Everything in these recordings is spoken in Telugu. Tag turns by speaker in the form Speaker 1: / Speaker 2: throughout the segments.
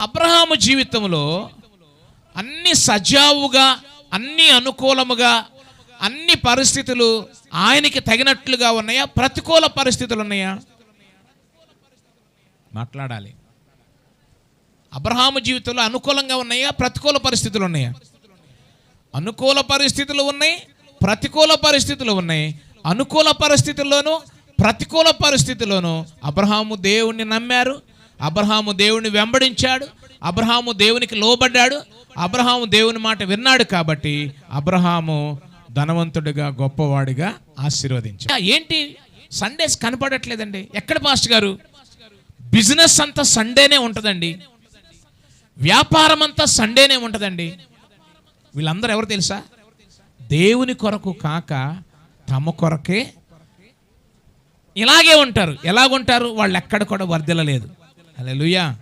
Speaker 1: అబ్రహాము జీవితంలో అన్ని సజావుగా అన్ని అనుకూలముగా అన్ని పరిస్థితులు ఆయనకి తగినట్లుగా ఉన్నాయా? ప్రతికూల పరిస్థితులు ఉన్నాయా? మాట్లాడాలి. అబ్రహాము జీవితంలో అనుకూలంగా ఉన్నాయా? ప్రతికూల పరిస్థితులు ఉన్నాయా? అనుకూల పరిస్థితులు ఉన్నాయి ప్రతికూల పరిస్థితులు ఉన్నాయి. అనుకూల పరిస్థితుల్లోనూ ప్రతికూల పరిస్థితుల్లోనూ అబ్రహాము దేవుణ్ణి నమ్మారు. అబ్రహాము దేవుని వెంబడించాడు. అబ్రహాము దేవునికి లోబడ్డాడు. అబ్రహాము దేవుని మాట విన్నాడు కాబట్టి అబ్రహాము ధనవంతుడిగా గొప్పవాడిగా ఆశీర్వదించాడు. ఏంటి? సండేస్ కనపడట్లేదండి. ఎక్కడ పాస్ట్ గారు? బిజినెస్ అంతా సండేనే ఉంటుందండి. వ్యాపారం అంతా సండేనే ఉంటుందండి. వీళ్ళందరూ ఎవరు తెలుసా? దేవుని కొరకు కాక తమ కొరకే ఇలాగే ఉంటారు. ఎలాగుంటారు? వాళ్ళు ఎక్కడ కూడా వర్ధిల్లలేదు. అలా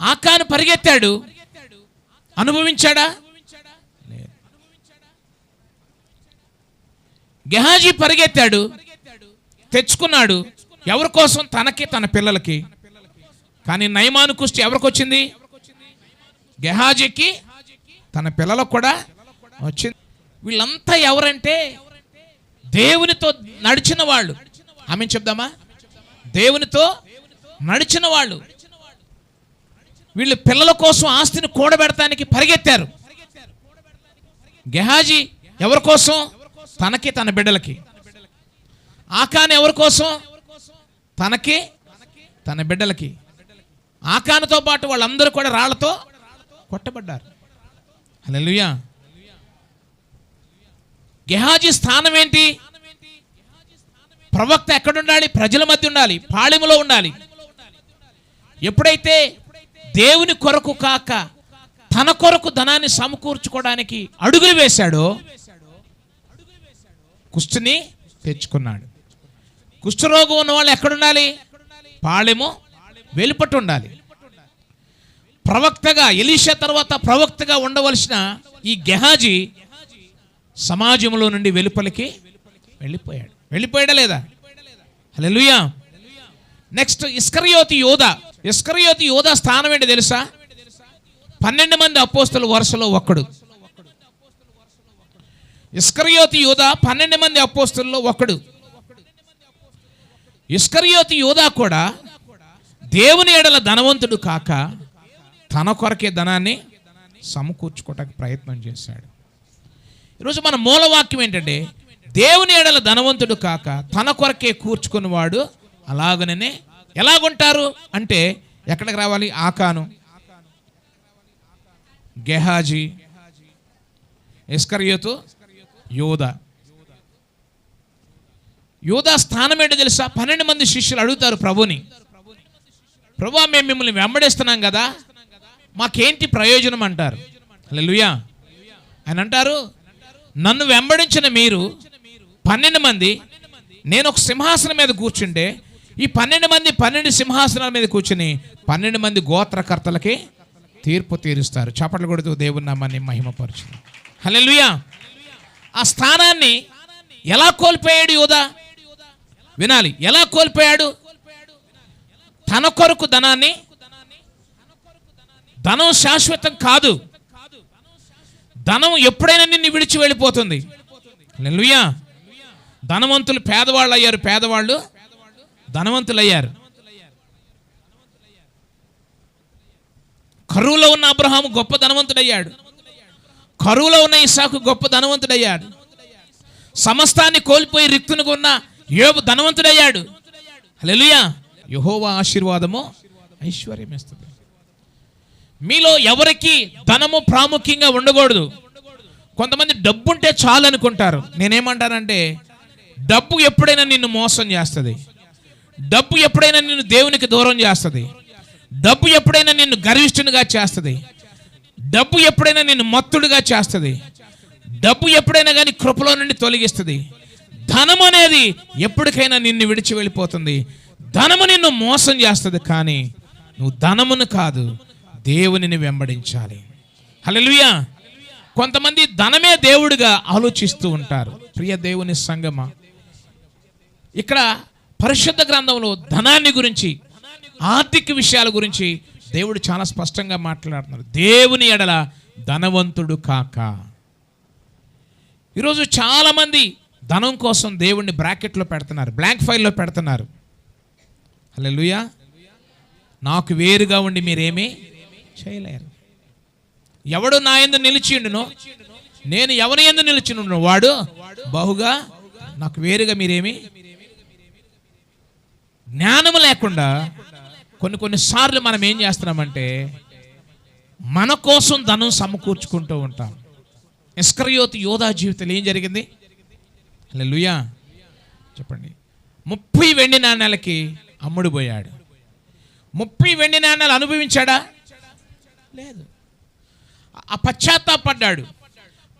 Speaker 1: ఆకాను పరిగెత్తాడు. అనుభవించాడా? గెహాజీ పరిగెత్తాడు. తెచ్చుకున్నాడు. ఎవరి కోసం? తనకి తన పిల్లలకి. కానీ నయమాను కుష్టి ఎవరికి వచ్చింది గెహాజీకి తన పిల్లలకు కూడా వచ్చింది. వీళ్ళంతా ఎవరంటే దేవునితో నడిచిన వాళ్ళు. ఆమె చెప్దామా? దేవునితో నడిచిన వాళ్ళు వీళ్ళు పిల్లల కోసం ఆస్తిని కూడబెడటానికి పరిగెత్తారు. గెహాజీ ఎవరి కోసం? తనకి తన బిడ్డలకి. ఆకాన్ ఎవరి కోసం? తనకి తన బిడ్డలకి. ఆకానతో పాటు వాళ్ళందరూ కూడా రాళ్ళతో కొట్టబడ్డారు. హల్లెలూయా. గెహాజీ స్థానం ఏంటి? ప్రవక్త ఎక్కడుండాలి? ప్రజల మధ్య ఉండాలి. పాళెములో ఉండాలి. ఎప్పుడైతే దేవుని కొరకు కాక తన కొరకు ధనాన్ని సమకూర్చుకోవడానికి అడుగులు వేశాడో కుష్ఠుని తెచ్చుకున్నాడు. కుష్ఠరోగం ఉన్న వాళ్ళు ఎక్కడుండాలి? పాళెము వెలుపట్టు ఉండాలి. ప్రవక్తగా ఎలీషా తర్వాత ప్రవక్తగా ఉండవలసిన ఈ గెహాజీ సమాజంలో నుండి వెలుపలికి వెళ్ళిపోయాడు. వెళ్ళిపోయాడా లేదా? హలో నెక్స్ట్ ఇస్కరియోతి యోధ. ఇస్కరియోతి యోధా స్థానం ఏంటి తెలుసా? పన్నెండు మంది అపోస్తుల వరుసలో ఒక్కడు. ఇస్కరియోతి యోధా పన్నెండు మంది అపోస్తుల్లో ఒకడు ఇస్కరియోతి యోధా కూడా దేవుని ఎడల ధనవంతుడు కాక తన కొరకే ధనాన్ని సమకూర్చుకోవటానికి ప్రయత్నం చేశాడు. ఈరోజు మన మూలవాక్యం ఏంటంటే దేవుని ఎడల ధనవంతుడు కాక తన కొరకే కూర్చుకున్నవాడు అలాగనే ఎలాగుంటారు? అంటే ఎక్కడికి రావాలి? ఆకాను. గెహాజీ. ఇస్కరియోతు యోధ యోధ స్థానం ఏంటో తెలుసా? పన్నెండు మంది శిష్యులు అడుగుతారు ప్రభుని. ప్రభు మేము మిమ్మల్ని వెంబడిస్తున్నాం కదా. మాకేంటి ప్రయోజనం అంటారు? లుయా ఆయన అంటారు నన్ను వెంబడించిన మీరు పన్నెండు మంది నేను ఒక సింహాసనం మీద కూర్చుంటే ఈ పన్నెండు మంది పన్నెండు సింహాసనాల మీద కూర్చుని పన్నెండు మంది గోత్రకర్తలకి తీర్పు తీరుస్తారు. చప్పట్లు కొడుతూ దేవుని నామాన్ని మహిమపరచు హల్లెలూయా. ఆ స్థానాన్ని ఎలా కోల్పోయాడు యోధా వినాలి. ఎలా కోల్పోయాడు? తన కొరకు ధనాన్ని ధనం శాశ్వతం కాదు. ధనం ఎప్పుడైనా నిన్ను విడిచి వెళ్ళిపోతుంది. లుయా ధనవంతులు పేదవాళ్ళు అయ్యారు. పేదవాళ్ళు ధనవంతులయ్యారు. కరువులో ఉన్న అబ్రహాము గొప్ప ధనవంతుడయ్యాడు. కరువులో ఉన్న ఇసాకు గొప్ప ధనవంతుడయ్యాడు. సమస్తాన్ని కోల్పోయి రిక్తునుగా ఉన్న యోబు ధనవంతుడయ్యాడు. హల్లెలూయా. యహోవా ఆశీర్వాదము ఐశ్వర్యం ఇస్తుంది మీలో ఎవరికి ధనము ప్రాముఖ్యంగా ఉండకూడదు. కొంతమంది డబ్బు ఉంటే చాలు అనుకుంటారు నేనేమంటానంటే డబ్బు ఎప్పుడైనా నిన్ను మోసం చేస్తుంది. డబ్బు ఎప్పుడైనా నిన్ను దేవునికి దూరం చేస్తుంది. డబ్బు ఎప్పుడైనా నిన్ను గర్విష్ఠునిగా చేస్తుంది. డబ్బు ఎప్పుడైనా నిన్ను మత్తుడిగా చేస్తుంది. డబ్బు ఎప్పుడైనా కానీ కృపలో నుండి తొలగిస్తుంది. ధనం అనేది ఎప్పటికైనా నిన్ను విడిచి వెళ్ళిపోతుంది. ధనము నిన్ను మోసం చేస్తుంది కానీ నువ్వు ధనమును కాదు దేవునిని వెంబడించాలి. హలలుయా కొంతమంది ధనమే దేవుడిగా ఆలోచిస్తూ ఉంటారు. ప్రియ దేవుని సంగమ! ఇక్కడ పరిశుద్ధ గ్రంథంలో ధనాన్ని గురించి ఆర్థిక విషయాల గురించి దేవుడు చాలా స్పష్టంగా మాట్లాడుతున్నారు. దేవుని ఎడల ధనవంతుడు కాక. ఈరోజు చాలామంది ధనం కోసం దేవుణ్ణి బ్రాకెట్లో పెడుతున్నారు బ్లాంక్ ఫైల్లో పెడుతున్నారు. హల్లెలూయా. నాకు వేరుగా ఉండి మీరేమీ చేయలేరు. ఎవడు నా ఎందు నిలిచిండును నేను ఎవరి ఎందు నిలిచిండును వాడు బహుగా నాకు వేరుగా మీరేమి జ్ఞానము లేకుండా కొన్ని కొన్ని సార్లు మనం ఏం చేస్తున్నామంటే మన కోసం ధనం సమకూర్చుకుంటూ ఉంటాం. ఇస్కరయోతి యోధా జీవితంలో ఏం జరిగింది? లుయా చెప్పండి. ముప్పై వెండి నాణ్యాలకి అమ్ముడుపోయాడు ముప్పై వెండి నాణ్యాలు అనుభవించాడా? లేదు. ఆ పశ్చాత్తాపడ్డాడు.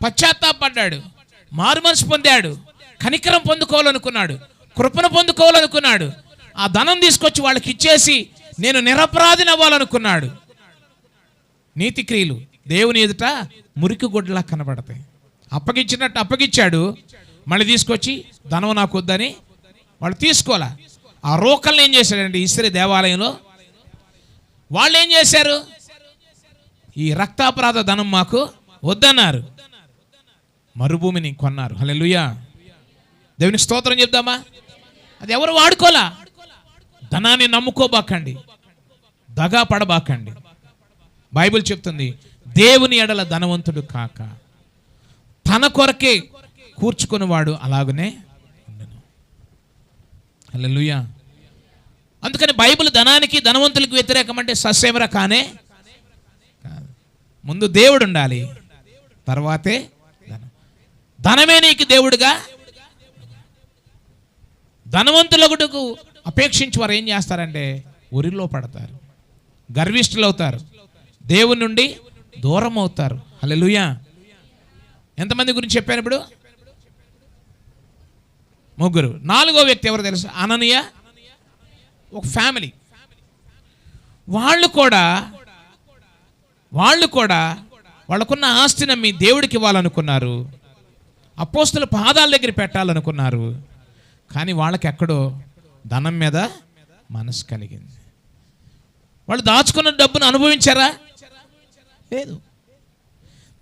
Speaker 1: పశ్చాత్తాపడ్డాడు. మారు మనసు పొందాడు. కనికరం పొందుకోవాలనుకున్నాడు. కృపను పొందుకోవాలనుకున్నాడు. ఆ ధనం తీసుకొచ్చి వాళ్ళకి ఇచ్చేసి నేను నిరపరాధిని అవ్వాలనుకున్నాడు. నీతి క్రియలు దేవుని ఎదుట మురికి గుడ్డలా కనబడతాయి. అప్పగించినట్టు అప్పగించాడు. మళ్ళీ తీసుకొచ్చి ధనం నాకు వద్దని వాళ్ళు తీసుకోవాలా? ఆ రోకల్ని ఏం చేశాడండి? ఇస్త్రీ దేవాలయంలో వాళ్ళు ఏం చేశారు? ఈ రక్తాపరాధ ధనం మాకు వద్దన్నారు. మరుభూమిని కొన్నారు. హల్లెలూయా. దేవుని స్తోత్రం చెప్దామా? అది ఎవరు వాడుకోలా ధనాన్ని నమ్ముకోబాకండి. దగా పడబాకండి. బైబిల్ చెప్తుంది దేవుని ఎడల ధనవంతుడు కాక. తన కొరకే కూర్చుకునేవాడు అలాగనే ఉండను. హల్లెలూయా. అందుకని బైబిల్ ధనానికి ధనవంతులకు వ్యతిరేకం అంటే సస్యమర కానే కాదు. ముందు దేవుడు ఉండాలి తర్వాతే ధనం. ధనమే నీకు దేవుడుగా. ధనవంతులకుటకు అపేక్షించి వారు ఏం చేస్తారంటే ఉరిలో పడతారు. గర్విష్ఠులు అవుతారు. దేవుని నుండి దూరం అవుతారు. హల్లెలూయా. ఎంతమంది గురించి చెప్పాను ఇప్పుడు? ముగ్గురు. నాలుగో వ్యక్తి ఎవరు తెలుసు? అననీయ. ఒక ఫ్యామిలీ. వాళ్ళు కూడా వాళ్ళు కూడా వాళ్ళకున్న ఆస్తిని మీ దేవుడికి ఇవ్వాలనుకున్నారు. అపోస్తుల పాదాల దగ్గర పెట్టాలనుకున్నారు. కానీ వాళ్ళకి ఎక్కడో ధనం మీద మనసు కలిగింది. వాళ్ళు దాచుకున్న డబ్బును అనుభవించారా? లేదు.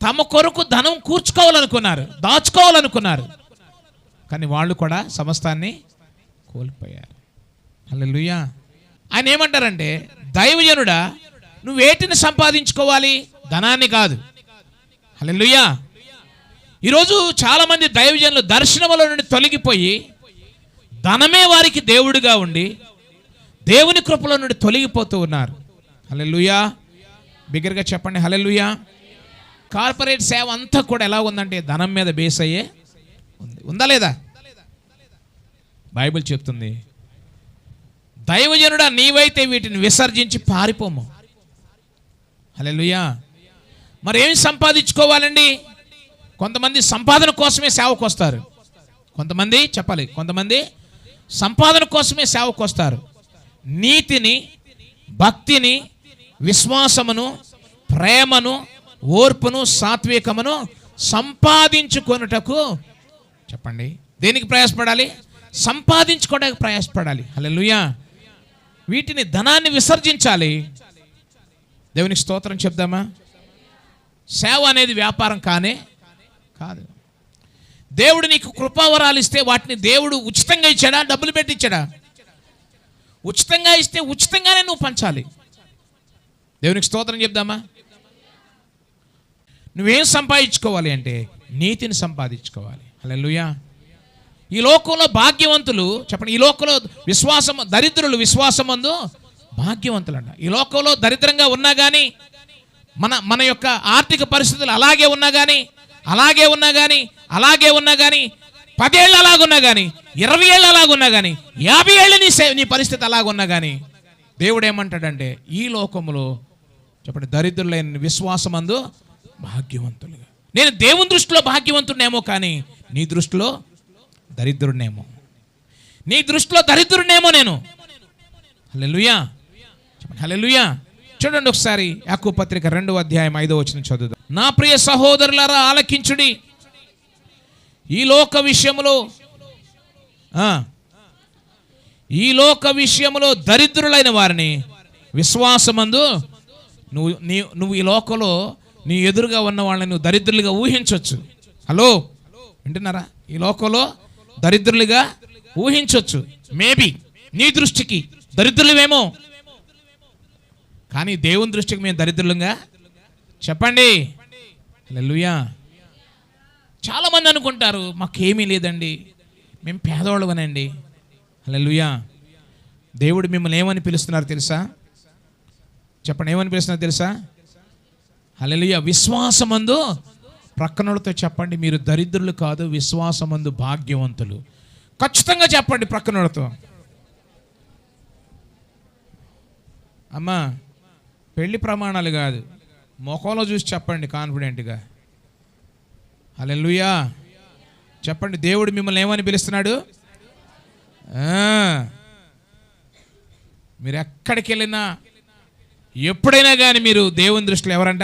Speaker 1: తమ కొరకు ధనం కూర్చుకోవాలనుకున్నారు దాచుకోవాలనుకున్నారు. కానీ వాళ్ళు కూడా సమస్తాన్ని కోల్పోయారు. హల్లెలూయా. ఆయన ఏమంటారంటే దైవజనుడా నువ్వు వేటిని సంపాదించుకోవాలి? ధనాన్ని కాదు. హల్లెలూయా. ఈరోజు చాలామంది దైవజనులు దర్శనముల నుండి తొలగిపోయి ధనమే వారికి దేవుడిగా ఉండి దేవుని కృపలో నుండి తొలగిపోతూ ఉన్నారు. హలెలుయా బిగ్గరగా చెప్పండి హలెలుయా కార్పొరేట్ సేవ అంతా కూడా ఎలా ఉందంటే ధనం మీద బేస్ అయ్యే ఉంది. ఉందా లేదా? బైబిల్ చెప్తుంది దైవజనుడా నీవైతే వీటిని విసర్జించి పారిపోము. హలెలుయా మరి ఏం సంపాదించుకోవాలండి? కొంతమంది సంపాదన కోసమే సేవకు వస్తారు కొంతమంది చెప్పాలి కొంతమంది సంపాదన కోసమే సేవకు వస్తారు నీతిని భక్తిని విశ్వాసమును ప్రేమను ఓర్పును సాత్వికమును సంపాదించుకొనుటకు చెప్పండి. దేనికి ప్రయాసపడాలి? సంపాదించుకోవడానికి ప్రయాసపడాలి. హల్లెలూయా. వీటిని ధనాన్ని విసర్జించాలి. దేవునికి స్తోత్రం చెప్దామా? సేవ అనేది వ్యాపారం కానే కాదు. దేవుడు నీకు కృపావరాలు ఇస్తే వాటిని దేవుడు ఉచితంగా ఇచ్చాడా? డబ్బులు పెట్టి ఇచ్చాడా? ఉచితంగా ఇస్తే ఉచితంగానే నువ్వు పంచాలి. దేవునికి స్తోత్రం చెప్దామా? నువ్వేం సంపాదించుకోవాలి అంటే నీతిని సంపాదించుకోవాలి. హల్లెలూయా. ఈ లోకంలో భాగ్యవంతులు చెప్పండి ఈ లోకంలో విశ్వాసం దరిద్రులు విశ్వాసమందు భాగ్యవంతులంట. ఈ లోకంలో దరిద్రంగా ఉన్నా కానీ మన మన యొక్క ఆర్థిక పరిస్థితులు అలాగే ఉన్నా కానీ అలాగే ఉన్నా కానీ అలాగే ఉన్నా కానీ పదేళ్ళు అలాగున్నా కానీ ఇరవై ఏళ్ళు అలాగున్నా కానీ యాభై ఏళ్ళు నీ నీ పరిస్థితి అలాగున్నా కానీ దేవుడు ఏమంటాడంటే ఈ లోకములో చెప్పండి దరిద్రులైన విశ్వాసమందు భాగ్యవంతులుగా. నేను దేవుని దృష్టిలో భాగ్యవంతుడేమో కానీ నీ దృష్టిలో దరిద్రుడినేమో. నీ దృష్టిలో దరిద్రుడినేమో నేను. హల్లెలూయా. చెప్పండి హల్లెలూయా. చూడండి ఒకసారి యాకూ పత్రిక రెండవ అధ్యాయం ఐదో వచ్చిన చదువుదాం. నా ప్రియ సహోదరులారా ఆలకించుడి. ఈ లోక విషయములో ఈ లోక విషయంలో దరిద్రులైన వారిని విశ్వాసమందు నువ్వు నీ నువ్వు ఈ లోకంలో నీ ఎదురుగా ఉన్న వాళ్ళని నువ్వు దరిద్రులుగా ఊహించవచ్చు. హలో? వింటున్నారా? ఈ లోకంలో దరిద్రులుగా ఊహించవచ్చు. మేబీ నీ దృష్టికి దరిద్రులమేమో కానీ దేవుని దృష్టికి మేము దరిద్రులంగా? చెప్పండి. లెల్లుయా చాలామంది అనుకుంటారు మాకేమీ లేదండి. మేము పేదవాళ్ళమనండి. లెల్లుయా దేవుడు మిమ్మల్ని ఏమని పిలుస్తున్నారు తెలుసా? చెప్పండి ఏమని పిలుస్తున్నారు తెలుసా? హల్లెలూయా. విశ్వాసమందు ప్రక్కనోళ్ళతో చెప్పండి మీరు దరిద్రులు కాదు విశ్వాసమందు భాగ్యవంతులు. ఖచ్చితంగా చెప్పండి ప్రక్కనోళ్ళతో. అమ్మా పెళ్ళి ప్రమాణాలు కాదు. ముఖంలో చూసి చెప్పండి కాన్ఫిడెంట్గా. హల్లెలూయా. చెప్పండి దేవుడు మిమ్మల్ని ఏమని పిలుస్తున్నాడు? మీరు ఎక్కడికి వెళ్ళినా ఎప్పుడైనా కానీ మీరు దేవుని దృష్టిలో ఎవరంట?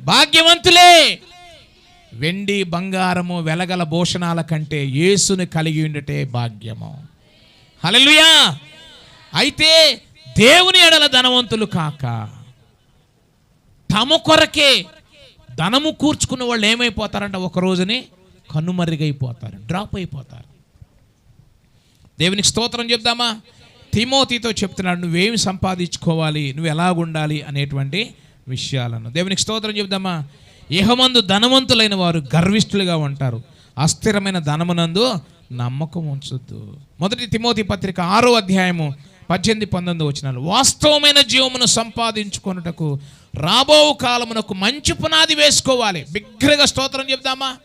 Speaker 1: భాగ్యవంతులే! వెండి బంగారము వెలగల భూషణాల కంటే యేసుని కలిగి ఉండటే భాగ్యము. హల్లెలూయా. అయితే దేవుని ఎడల ధనవంతులు కాక తమ కొరకే ధనము కూర్చుకున్న వాళ్ళు ఏమైపోతారంట? ఒక రోజుని కనుమరుగైపోతారు డ్రాప్ అయిపోతారు. దేవునికి స్తోత్రం చెప్దామా? తిమోతితో చెప్తున్నాడు నువ్వేమి సంపాదించుకోవాలి? నువ్వు ఎలాగుండాలి? అనేటువంటి విషయాలను. దేవునికి స్తోత్రం చెప్దామా? ఇహమందు ధనవంతులైన వారు గర్విష్ఠులుగా ఉంటారు. అస్థిరమైన ధనమునందు నమ్మకం ఉంచొద్దు. మొదటి తిమోతి పత్రిక ఆరో అధ్యాయము పద్దెనిమిది పంతొమ్మిది వచ్చినాలు వాస్తవమైన జీవమును సంపాదించుకొనుటకు రాబో కాలమునకు మంచి పునాది వేసుకోవాలి. బిగ్గరగా స్తోత్రం చెప్దామా?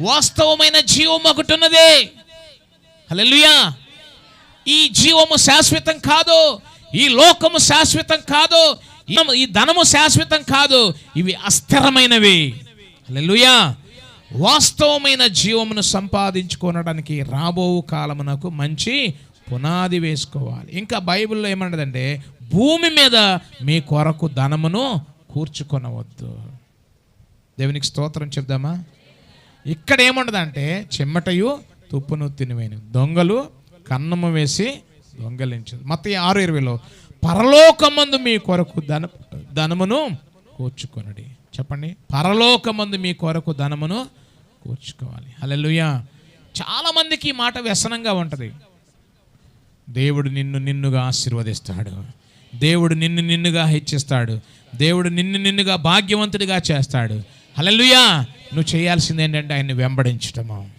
Speaker 1: వాస్తవమైన జీవం ఒకటి ఉన్నదే హల్లెలూయా. ఈ జీవము శాశ్వతం కాదు. ఈ లోకము శాశ్వతం కాదు. ఈ- ధనము శాశ్వతం కాదు. ఇవి అస్థిరమైనవి. హల్లెలూయా. వాస్తవమైన జీవమును సంపాదించుకోనడానికి రాబో కాలమునకు మంచి పునాది వేసుకోవాలి. ఇంకా బైబిల్లో ఏమన్నదంటే భూమి మీద మీ కొరకు ధనమును కూర్చుకొనవద్దు. దేవునికి స్తోత్రం చెప్దామా? ఇక్కడ ఏముండదంటే చెమ్మటయు తుప్పును తినివేను. దొంగలు కన్నము వేసి దొంగలించదు. మత ఆరు ఇరవైలో పరలోకమందు మీ కొరకు ధన ధనమును కూర్చుకొనడి. చెప్పండి. పరలోకమందు మీ కొరకు ధనమును కూర్చుకోవాలి. అలెలుయా చాలామందికి ఈ మాట వ్యసనంగా ఉంటుంది. దేవుడు నిన్ను నిన్నుగా ఆశీర్వదిస్తాడు. దేవుడు నిన్ను నిన్నుగా హెచ్చిస్తాడు. దేవుడు నిన్ను నిన్నుగా భాగ్యవంతుడిగా చేస్తాడు. హలలుయా నువ్వు చేయాల్సింది ఏంటంటే ఆయన్ని వెంబడించటము.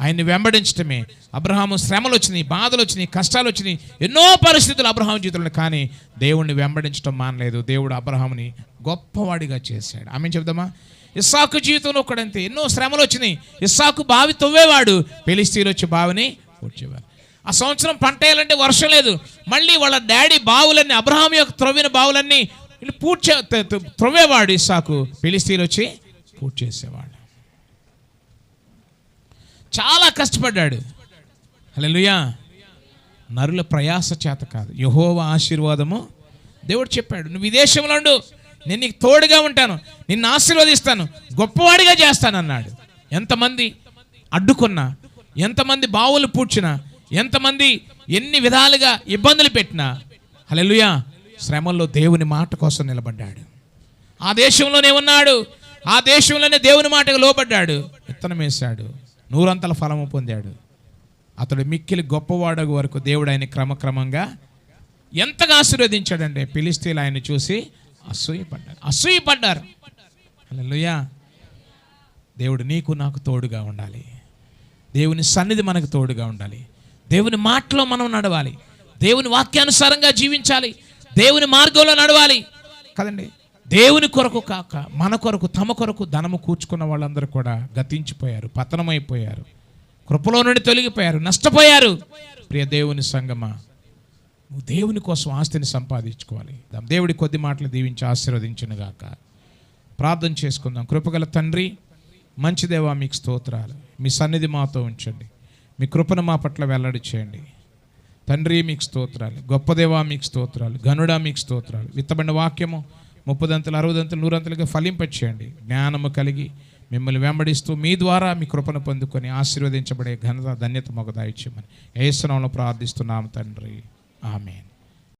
Speaker 1: ఆయన్ని వెంబడించటమే. అబ్రహాము శ్రమలు వచ్చినాయి బాధలు వచ్చినాయి కష్టాలు వచ్చినాయి. ఎన్నో పరిస్థితులు అబ్రహాం జీవితంలో కానీ దేవుణ్ణి వెంబడించడం మానలేదు. దేవుడు అబ్రహాముని గొప్పవాడిగా చేశాడు. ఆమె చెప్దామా? ఇస్సాకు జీవితంలో ఒకడంతే ఎన్నో శ్రమలు వచ్చినాయి. ఇస్సాకు బావి తవ్వేవాడు. పెలిస్తీలు వచ్చి బావిని పూడ్చేవారు. ఆ సంవత్సరం పంట వేయాలంటే వర్షం లేదు. మళ్ళీ వాళ్ళ డాడీ బావులన్నీ అబ్రహాం యొక్క త్రవ్విన బావులన్నీ వీళ్ళు పూడ్చే త్రవ్వేవాడు ఇస్సాకు. పిలిస్తీలు వచ్చి పూర్తి చేసేవాడు. చాలా కష్టపడ్డాడు. హల్లెలూయా. నరుల ప్రయాస చేత కాదు. యహోవ ఆశీర్వాదము దేవుడు చెప్పాడు. నువ్వు విదేశంలో ఉండు. నేను నీకు తోడుగా ఉంటాను. నిన్ను ఆశీర్వదిస్తాను. గొప్పవాడిగా చేస్తాను అన్నాడు ఎంతమంది అడ్డుకున్నా ఎంతమంది బావులు పూడ్చినా ఎంతమంది ఎన్ని విధాలుగా ఇబ్బందులు పెట్టినా హలెలుయా శ్రమల్లో దేవుని మాట కోసం నిలబడ్డాడు. ఆ దేశంలోనే ఉన్నాడు. ఆ దేశంలోనే దేవుని మాటకు లోబడ్డాడు. విత్తనం వేశాడు. నూరంతల ఫలము పొందాడు. అతడు మిక్కిలి గొప్పవాడగు వరకు దేవుడు ఆయన క్రమక్రమంగా ఎంతగా ఆశీర్వదించాడంటే పిలిస్తీలు ఆయన చూసి అసూయపడ్డారు. అసూయపడ్డారు. హల్లెలూయా. దేవుడు నీకు నాకు తోడుగా ఉండాలి. దేవుని సన్నిధి మనకు తోడుగా ఉండాలి. దేవుని మాటలో మనం నడవాలి. దేవుని వాక్యానుసారంగా జీవించాలి. దేవుని మార్గంలో నడవాలి. కదండి? దేవుని కొరకు కాక మన కొరకు తమ కొరకు ధనము కూర్చుకున్న వాళ్ళందరూ కూడా గతించిపోయారు పతనమైపోయారు. కృపలో నుండి తొలగిపోయారు నష్టపోయారు. ప్రియ దేవుని సంగమా నువ్వు దేవుని కోసం ఆస్తిని సంపాదించుకోవాలి. దేవుడి కొద్ది మాటలు దీవించి ఆశీర్వదించును గాక ప్రార్థన చేసుకుందాం. కృపగల తండ్రి మంచి దేవా మీకు స్తోత్రాలు. మీ సన్నిధి మాతో ఉంచండి. మీ కృపను మా పట్ల వెల్లడి చేయండి. తండ్రి మీకు స్తోత్రాలు. గొప్పదేవా మీకు స్తోత్రాలు. గనుడా మీకు స్తోత్రాలు. విత్తబడిన వాక్యము ముప్పదంతులు అరవదంతలు నూరంతులుగా ఫలింపచేయండి. జ్ఞానము కలిగి మిమ్మల్ని వెంబడిస్తూ మీ ద్వారా మీ కృపను పొందుకొని ఆశీర్వదించబడే ఘనత ధన్యత మాకు దాయిచ్యమని ఏసునామలో ప్రార్థిస్తున్నాము తండ్రి. ఆమెన్.